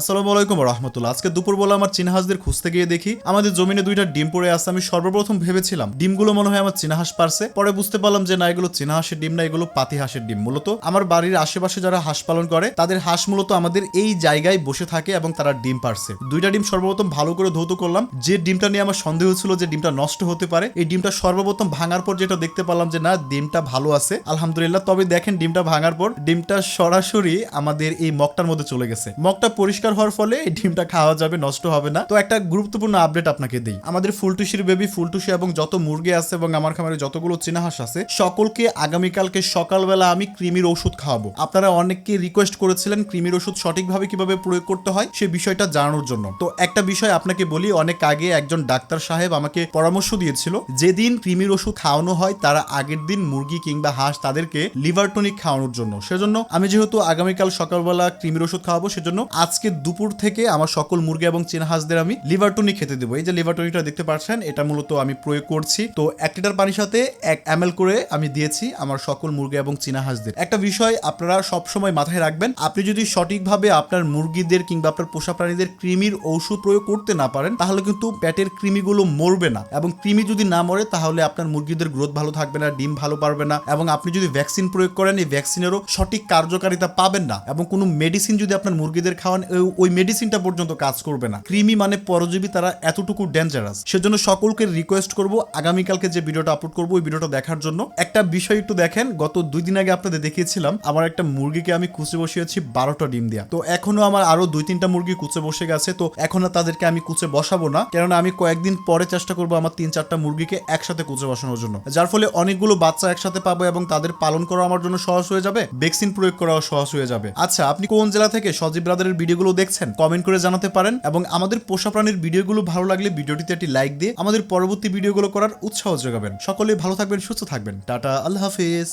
আসসালামু আলাইকুম রহমতুল্লাহ। আজকে দুপুরবেলা আমার চিনাহাসদের খুঁজতে গিয়ে দেখি আমাদের জমিনে দুইটা ডিম পড়ে আছে, আমি সর্বপ্রথম ভেবেছিলাম ডিমগুলো মনে হয় আমার চিনাহাস পারছে। পরে বুঝতে পারলাম যে না, এগুলো চিনাহাসের ডিম না, এগুলো পাতি হাঁসের ডিম। মূলত আমার বাড়ির আশেপাশে যারা হাঁস পালন করে, তাদের হাঁস মূলত আমাদের এই জায়গায় বসে থাকে এবং তারা ডিম পারছে। দুইটা ডিম সর্বপ্রথম ভালো করে ধৌত করলাম। যে ডিমটা নিয়ে আমার সন্দেহ ছিল যে ডিমটা নষ্ট হতে পারে, এই ডিমটা সর্বপ্রথম ভাঙার পর যেটা দেখতে পারলাম যে না, ডিমটা ভালো আছে। আলহামদুলিল্লাহ, তবে দেখেন ডিমটা ভাঙার পর ডিমটা সরাসরি আমাদের এই মগটার মধ্যে চলে গেছে। মগটা পরিষ্কার হওয়ার ফলে এই ডিমটা খাওয়া যাবে, নষ্ট হবে না। তো একটা গুরুত্বপূর্ণ আপডেট আপনাকে দিই। আমাদের ফুলটুসির বেবি ফুলটুসি এবং যত মুরগি আছে এবং আমার খামারে যতগুলো চীনা হাঁস আছে, সকলকে আগামীকালকে সকালবেলা আমি কৃমির ওষুধ খাওয়াবো। আপনারা অনেককে রিকোয়েস্ট করেছিলেন কৃমির ওষুধ সঠিকভাবে কীভাবে প্রয়োগ করতে হয় সেই বিষয়টা জানানোর জন্য। তো একটা বিষয় আপনাকে বলি, অনেক আগে একজন ডাক্তার সাহেব আমাকে পরামর্শ দিয়েছিল, যেদিন কৃমির ওষুধ খাওয়ানো হয়, তারা আগের দিন মুরগি কিংবা হাঁস তাদেরকে লিভার টনিক খাওয়ানোর জন্য। সেজন্য আমি যেহেতু আগামীকাল সকালবেলা কৃমির ওষুধ খাওয়াবো, সেজন্য আজকে দুপুর থেকে আমার সকল মুরগি এবং চীনা হাঁসদের আমি লিভার টনিক খেতে দেবো। এই যে লিভার টনিকটা দেখতে পাচ্ছেন, এটা মূলত আমি প্রয়োগ করছি। তো এক লিটার পানির সাথে এক এম করে আমি দিয়েছি আমার সকল মুরগি এবং চীনা হাঁসদের। একটা বিষয় আপনারা সবসময় মাথায় রাখবেন, আপনি যদি সঠিকভাবে আপনার মুরগিদের কিংবা আপনার পোষা প্রাণীদের কৃমির ঔষধ প্রয়োগ করতে না পারেন, তাহলে কিন্তু পেটের কৃমিগুলো মরবে না এবং কৃমি যদি না মরে, তাহলে আপনার মুরগিদের গ্রোথ ভালো থাকবে না, ডিম ভালো পারবে না এবং আপনি যদি ভ্যাকসিন প্রয়োগ করেন, এই ভ্যাকসিনেরও সঠিক কার্যকারিতা পাবেন না এবং কোনো মেডিসিন যদি আপনার মুরগিদের খাওয়ান ওই- ওই মেডিসিনটা পর্যন্ত কাজ করবে না। কৃমি মানে পরজীবী, তারা এতটুকু ডেঞ্জারাস সেজন্য সকলকে রিকোয়েস্ট করব, আগামীকালকে যে ভিডিওটা আপলোড করব, ওই ভিডিওটা দেখার জন্য। একটা বিষয় একটু দেখেন, গত দুই দিন আগে আপনাদের দেখিয়েছিলাম, আমার একটা মুরগিকে আমি কুচে বসিয়েছি বারোটা ডিম দিয়া। তো এখনও আমার আরও দুই তিনটা মুরগি কুচে বসে গেছে, তো এখন আর তাদেরকে আমি কুচে বসাবো না। কেননা আমি কয়েকদিন পরে চেষ্টা করব আমার তিন চারটা মুরগিকে একসাথে কুচে বসানোর জন্য। যার ফলে অনেকগুলো বাচ্চা একসাথে পাবো এবং তাদের পালন করা আমার জন্য সহজ হয়ে যাবে ভ্যাকসিন প্রয়োগ করাও সহজ হয়ে যাবে। আচ্ছা আপনি কোন জেলা থেকে? সজীব ব্রাদারের ভিডিওগুলো দেখছেন কমেন্ট করে জানাতে পারেন এবং আমাদের পোষা প্রাণীর ভিডিওগুলো ভালো লাগলে ভিডিওটিতে একটি লাইক দিয়ে আমাদের পরবর্তী ভিডিওগুলো করার উৎসাহ যোগাবেন। সকলে ভালো থাকবেন, সুস্থ থাকবেন। টাটা, আল্লাহ হাফিজ।